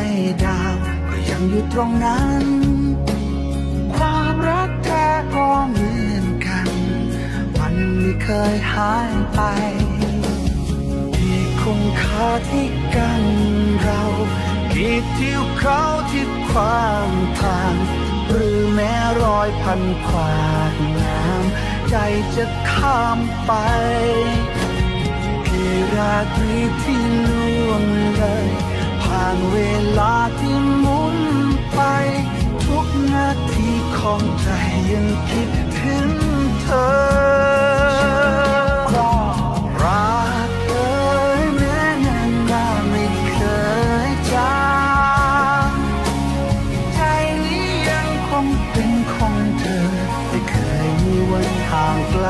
ไม่ดาว ก็ยังอยู่ตรงนั้น ความรักแท้ก็เหมือนกัน มันไม่เคยหายไปที่คงคาที่กันเรากีดที่เขาที่ความทาง หรือแม้รอยพันขวาดงามใจจะข้ามไปกี่ราตรีที่ล่วง ของใจยังคิดถึงเธอรักเอ่ยแม้นาาไม่เคยจางใจนี้ยังคงเป็นของเธอ ไม่เคยมีวันห่างไกล